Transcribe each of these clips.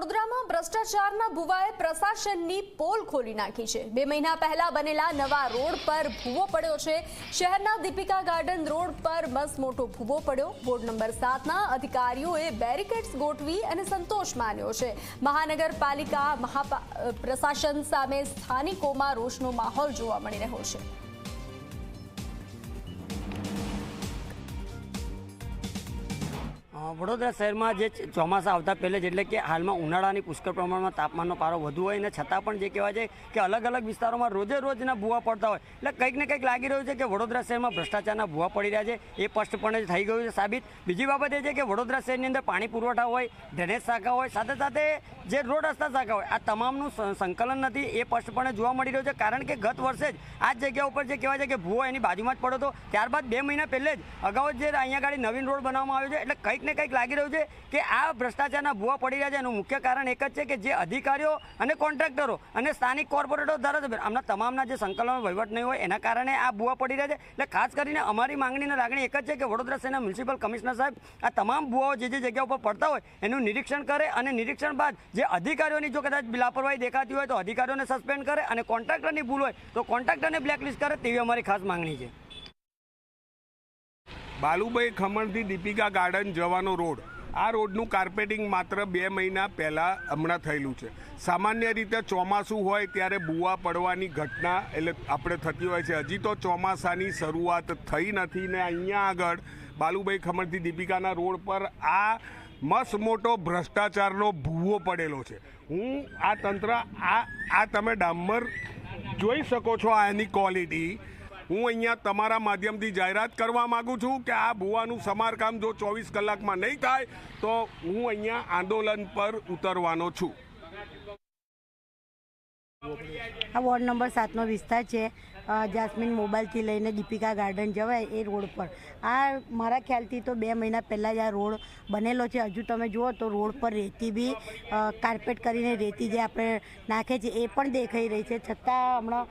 વડોદરામાં ભ્રષ્ટાચારના ભુવાએ પ્રશાસનની પોલ ખોલી નાખી છે. બે મહિના પહેલા બનેલા નવા રોડ પર ભૂવો પડ્યો છે. શહેરના દીપિકા ગાર્ડન રોડ પર બસ મોટો ભૂવો પડ્યો. બોર્ડ નંબર સાતના અધિકારીઓએ બેરિકેડ્સ ગોઠવી અને સંતોષ માન્યો છે. મહાનગરપાલિકા, મહાપા પ્રશાસન સામે સ્થાનિકોમાં રોષનો માહોલ જોવા મળી રહ્યો છે. વડોદરા શહેરમાં જે ચોમાસા આવતા પહેલે જ એટલે કે હાલમાં ઉનાળાની પુષ્કળ પ્રમાણમાં તાપમાનનો પારો વધુ હોય ને છતાં પણ જે કહેવાય છે કે અલગ અલગ વિસ્તારોમાં રોજે રોજના ભૂવા પડતા હોય. એટલે કંઈક ને કંઈક લાગી રહ્યું છે કે વડોદરા શહેરમાં ભ્રષ્ટાચારના ભૂવા પડી રહ્યા છે. એ સ્પષ્ટપણે થઈ ગયું છે સાબિત. બીજી બાબત એ છે કે વડોદરા શહેરની અંદર પાણી પુરવઠા હોય, ડ્રેનેજ શાખા હોય, સાથે સાથે જે રોડ રસ્તા શાખા હોય, આ તમામનું સંકલન નથી એ સ્પષ્ટપણે જોવા મળી રહ્યું છે. કારણ કે ગત વર્ષે જ આ જગ્યા ઉપર જે કહેવાય છે કે ભૂવો એની બાજુમાં જ પડ્યો હતો. ત્યારબાદ બે મહિના પહેલે જ અગાઉ જ અહીંયા ગાડી નવીન રોડ બનાવવામાં આવ્યો છે. એટલે કંઈક ને કંઈક લાગી રહ્યું છે કે આ ભ્રષ્ટાચારના ભૂવા પડી રહ્યા છે. એનું મુખ્ય કારણ એક જ છે કે જે અધિકારીઓ અને કોન્ટ્રાક્ટરો અને સ્થાનિક કોર્પોરેટરો, ધારાસભ્યો, આમના તમામના જે સંકલન વહીવટ નહીં હોય, એના કારણે આ ભૂવા પડી રહ્યા છે. એટલે ખાસ કરીને અમારી માંગણીને લાગણી એક જ છે કે વડોદરા શહેરના મ્યુનિસિપલ કમિશનર સાહેબ આ તમામ ભૂવાઓ જે જે જગ્યા ઉપર પડતા હોય, એનું નિરીક્ષણ કરે અને નિરીક્ષણ બાદ જે અધિકારીઓની જો કદાચ લાપરવાહી દેખાતી હોય તો અધિકારીઓને સસ્પેન્ડ કરે અને કોન્ટ્રાક્ટરની ભૂલ હોય તો કોન્ટ્રાક્ટરને બ્લેકલિસ્ટ કરે તેવી અમારી ખાસ માંગણી છે. બાલુભાઈ ખમણથી દીપિકા ગાર્ડન જવાનો રોડ. આ રોડનું કાર્પેટિંગ માત્ર બે મહિના પહેલાં હમણાં થયેલું છે. સામાન્ય રીતે ચોમાસું હોય ત્યારે બુવા પડવાની ઘટના એટલે આપણે થતી હોય છે. હજી તો ચોમાસાની શરૂઆત થઈ નથી ને અહીંયા આગળ બાલુભાઈ ખમણથી દીપિકાના રોડ પર આ મસ્ત મોટો ભ્રષ્ટાચારનો ભૂવો પડેલો છે. હું આ તંત્ર, આ આ તમે ડામર જોઈ શકો છો આ એની ક્વોલિટી હું અહીંયા તમારા માધ્યમથી જાહેરાત કરવા માગું છું કે આ ભૂવાનું સમારકામ જો ચોવીસ કલાકમાં નહીં થાય, તો હું અહીંયા આંદોલન પર ઉતરવાનો છું. આ વોર્ડ નંબર સાતનો વિસ્તાર છે. જાસ્મીન મોબાઈલથી લઈને દીપિકા ગાર્ડન જવાય એ રોડ પર. આ મારા ખ્યાલથી તો બે મહિના પહેલાં જ આ રોડ બનેલો છે. હજુ તમે જુઓ તો રોડ પર રેતી બી કાર્પેટ કરીને રેતી જે આપણે નાખે છે એ પણ દેખાઈ રહી છે. છતાં હમણાં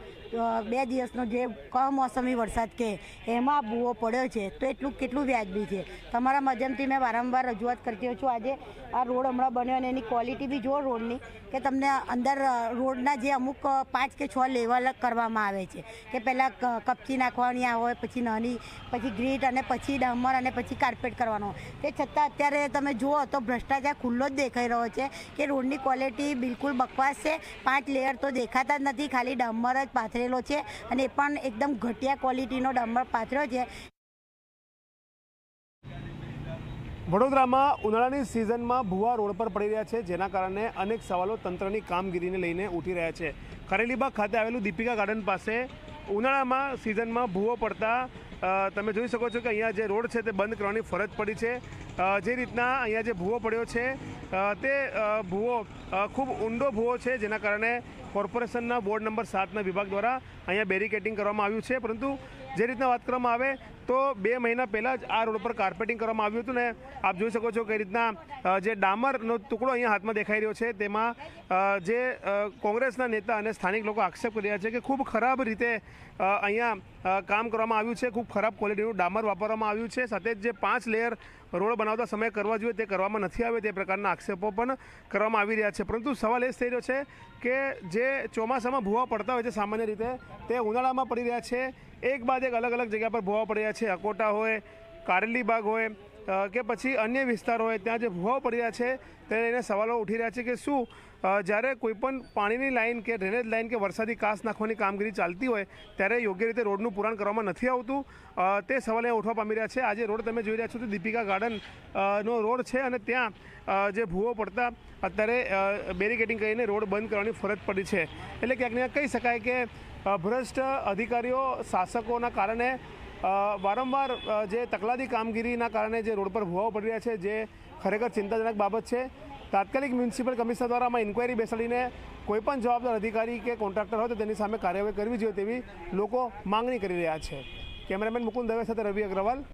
બે દિવસનો જે કમોસમી વરસાદ કે એમાં ભૂવો પડ્યો છે તો એટલું કેટલું વ્યાજબી છે? તમારા માધ્યમથી મેં વારંવાર રજૂઆત કરતી હોઉં છું. આજે આ રોડ હમણાં બન્યો અને એની ક્વોલિટી બી જુઓ રોડની, કે તમને અંદર રોડના જે અમુક પાંચ કે છ લેવલ કરવામાં આવે છે. કે પહેલાં કપચી નાખવાની આ હોય, પછી નાની, પછી ગ્રીટ અને પછી ડમર અને પછી કાર્પેટ કરવાનો. તે છતાં અત્યારે તમે જુઓ તો ભ્રષ્ટાચાર ખુલ્લો જ દેખાઈ રહ્યો છે કે રોડની ક્વોલિટી બિલકુલ બકવાસ છે. પાંચ લેયર તો દેખાતા જ નથી, ખાલી ડમર જ પાથરેલો છે અને એ પણ એકદમ ઘટિયા ક્વોલિટીનો ડમર પાથર્યો છે. વડોદરામાં ઉનાળાની સિઝનમાં ભૂવા રોડ પર પડી રહ્યા છે, જેના કારણે અનેક સવાલો તંત્રની કામગીરીને લઈને ઉઠી રહ્યા છે. કરેલીબાગ ખાતે આવેલું દીપિકા ગાર્ડન પાસે ઉનાળામાં સિઝનમાં ભૂવો પડતા તમે જોઈ શકો છો કે અહીંયા જે રોડ છે તે બંધ કરવાની ફરજ પડી છે. જે રીતના અહીંયા જે ભૂવો પડ્યો છે તે ભૂવો ખૂબ ઊંડો ભૂવો છે, જેના કારણે કોર્પોરેશનના બોર્ડ નંબર સાતના વિભાગ દ્વારા અહીંયા બેરિકેટિંગ કરવામાં આવ્યું છે. પરંતુ જે રીતના વાત કરવામાં આવે તો બે મહિના પહેલાં જ આ રોડ પર કાર્પેટિંગ કરવામાં આવ્યું હતું ને આપ જોઈ શકો છો કે રીતના જે ડામરનો ટુકડો અહીંયા હાથમાં દેખાઈ રહ્યો છે. તેમાં જે કોંગ્રેસના નેતા અને સ્થાનિક લોકો આક્ષેપ કરી રહ્યા છે કે ખૂબ ખરાબ રીતે અહીંયા કામ કરવામાં આવ્યું છે. ખૂબ ખરાબ ક્વોલિટીનું ડામર વાપરવામાં આવ્યું છે. સાથે જે પાંચ લેયર રોડ બનાવતા સમયે કરવા જોઈએ તે કરવામાં નથી આવે તે પ્રકારના આક્ષેપો પણ કરવામાં આવી રહ્યા છે. પરંતુ સવાલ એ જ થઈ રહ્યો છે કે જે ચોમાસામાં ભૂવા પડતા હોય છે સામાન્ય રીતે તે ઉનાળામાં પડી રહ્યા છે. એક બાદ એક અલગ અલગ જગ્યા પર ભોવા પડી રહ્યા છે. અકોટા હોય, કારેલી બાગ હોય કે પછી અન્ય વિસ્તારો હોય, ત્યાં જે ભૂવાઓ પડી રહ્યા છે, તેને લઈને સવાલો ઉઠી રહ્યા છે કે શું જ્યારે કોઈપણ પાણીની લાઈન કે ડ્રેનેજ લાઈન કે વરસાદી કાસ નાખવાની કામગીરી ચાલતી હોય, ત્યારે યોગ્ય રીતે રોડનું પુરાણ કરવામાં નથી આવતું. તે સવાલ અહીંયા ઉઠવા પામી રહ્યા છે. આજે રોડ તમે જોઈ રહ્યા છો તો દીપિકા ગાર્ડન નો રોડ છે અને ત્યાં જે ભૂવો પડતા, અત્યારે બેરિકેડિંગ કરીને રોડ બંધ કરવાની ફરજ પડી છે. એટલે ક્યાંક ને કહી શકાય કે ભ્રષ્ટ અધિકારીઓ, શાસકોના કારણે વારંવાર જે તકલાદી કામગીરીના કારણે જે રોડ પર ભૂવાઓ પડી રહ્યા છે, જે ખરેખર ચિંતાજનક બાબત છે, તાત્કાલિક મ્યુનિસિપલ કમિશનર દ્વારા આમાં ઇન્કવાયરી બેસાડીને કોઈપણ જવાબદાર અધિકારી કે કોન્ટ્રાક્ટર હોય તો તેની સામે કાર્યવાહી કરવી જોઈએ તેવી લોકો માંગણી કરી રહ્યા છે. કેમેરામેન મુકુંદ દવે સાથે રવિ અગ્રવાલ.